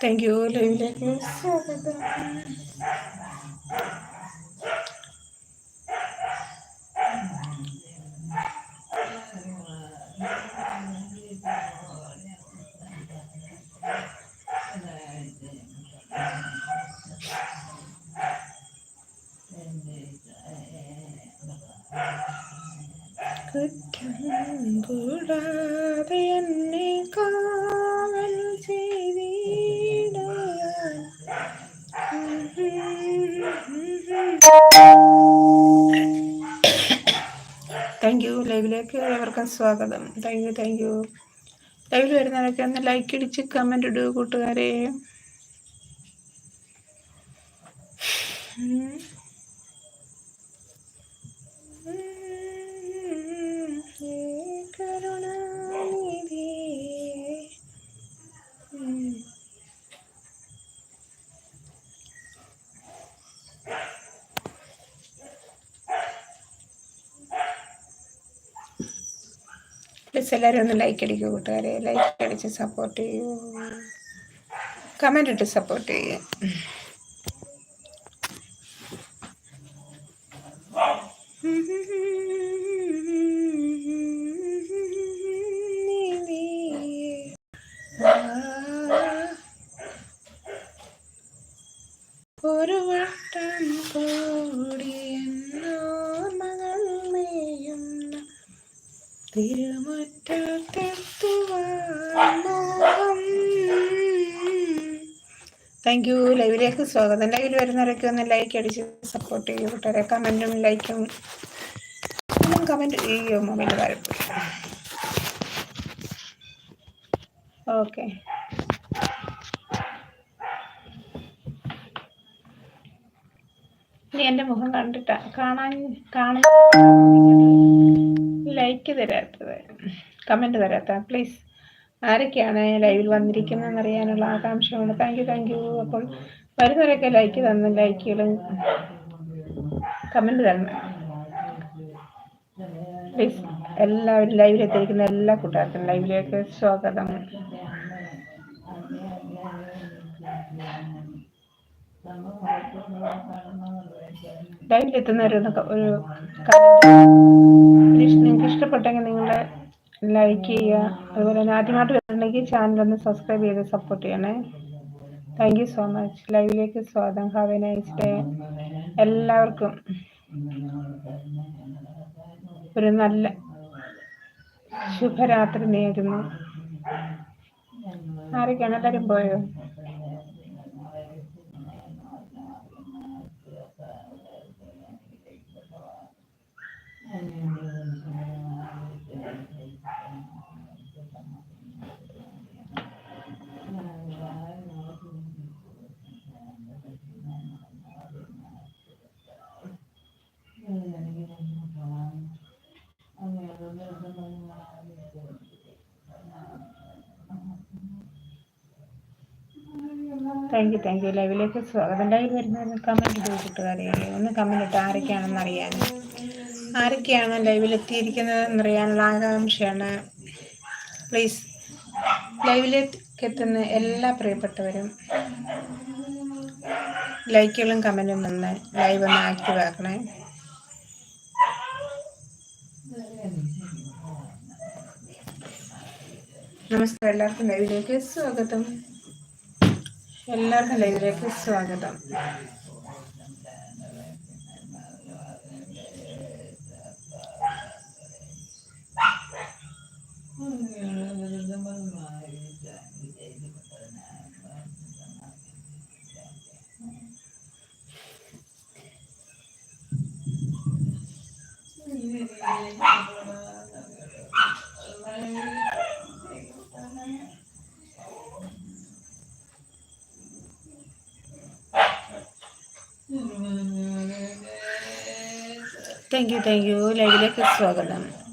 Thank you ലൈവിലേക്ക് സ്വാഗതം കുറ്റം കൂടാതെ എന്നെ കാവൽ താങ്ക് യു ലൈവിലേക്ക് എല്ലാവർക്കും സ്വാഗതം. താങ്ക് യു താങ്ക് യു ലൈവിൽ വരുന്നവരൊക്കെ ഒന്ന് ലൈക്ക് അടിച്ച് കമന്റ് ഇടുക കൂട്ടുകാരെ. പ്ലീസ് എല്ലാവരും ഒന്ന് ലൈക്ക് അടിക്കുക കൂട്ടുകാരെ. ലൈക്ക് അടിച്ച് സപ്പോർട്ട് ചെയ്യൂ. കമന്റ് ഇട്ട് സപ്പോർട്ട് ചെയ്യുക ഒരു വട്ടം കൂടി താങ്ക് യു ലൈവിലേക്ക് സ്വാഗതം. ലൈവിൽ വരുന്നവരൊക്കെ ഒന്ന് ലൈക്ക് അടിച്ച് സപ്പോർട്ട് ചെയ്യൂ. കൂട്ടുകാരെ കമന്റും ലൈക്കും കമന്റ് ചെയ്യോ. മൊബൈൽ വരപ്പില്ല ഓക്കെ എന്റെ മുഖം കണ്ടിട്ടാ കാണാൻ കാണാൻ ലൈക്ക് തരാത്തത്. കമന്റ് തരാത്ത. പ്ലീസ് ആരൊക്കെയാണ് ലൈവിൽ വന്നിരിക്കുന്നതെന്ന് അറിയാനുള്ള ആകാംക്ഷയുണ്ട് താങ്ക് യു താങ്ക് യു അപ്പോൾ വരുന്നവരൊക്കെ ലൈക്ക് തന്ന ലൈക്കുകളും കമന്റ് തരണം. പ്ലീസ് എല്ലാവരും ലൈവിൽ എത്തിയിരിക്കുന്ന എല്ലാ കൂട്ടുകാർക്കും ലൈവിലേക്ക് സ്വാഗതം. ലൈവിലെത്തുന്നവരൊന്ന് ഒരു നിങ്ങൾക്ക് ഇഷ്ടപ്പെട്ടെങ്കിൽ നിങ്ങൾ ലൈക്ക് ചെയ്യുക. അതുപോലെ തന്നെ ആദ്യമായിട്ട് വരുന്നുണ്ടെങ്കിൽ ചാനൽ ഒന്ന് സബ്സ്ക്രൈബ് ചെയ്ത് സപ്പോർട്ട് ചെയ്യണേ. താങ്ക് യു സോ മച്ച് ലൈവിലേക്ക് സ്വാഗതം. ഹാവ് എ നൈസ് ഡേ എല്ലാവർക്കും ഒരു നല്ല ശുഭരാത്രി നേരുന്നു. ആരൊക്കെയാണ് എല്ലാവരും പോയോ? താങ്ക് യു താങ്ക് യു ലൈവിലേക്ക് സ്വാഗതം. ലൈവ് വരുന്ന കമന്റ് ചെയ്ത് കൂട്ടുകാരെ ഒന്ന് കമന്റ് ഇട്ട് ആരൊക്കെയാണെന്ന് അറിയാൻ. ആരൊക്കെയാണ് ലൈവിൽ എത്തിയിരിക്കുന്നത് എന്നറിയാനുള്ള ആകാംക്ഷയാണ്. പ്ലീസ് ലൈവിലേക്ക് എത്തുന്ന എല്ലാ പ്രിയപ്പെട്ടവരും ലൈക്കുകളും കമന്റും വന്ന് ലൈവ് ഒന്ന് ആക്റ്റീവ് ആക്കണേ. നമസ്കാരം. എല്ലാവർക്കും ലൈവിലേക്ക് സ്വാഗതം. എല്ലാവർക്കും ലൈവിലേക്ക് സ്വാഗതം. താങ്ക് യു താങ്ക് യു ലൈവിലേക്ക് സ്വാഗതം.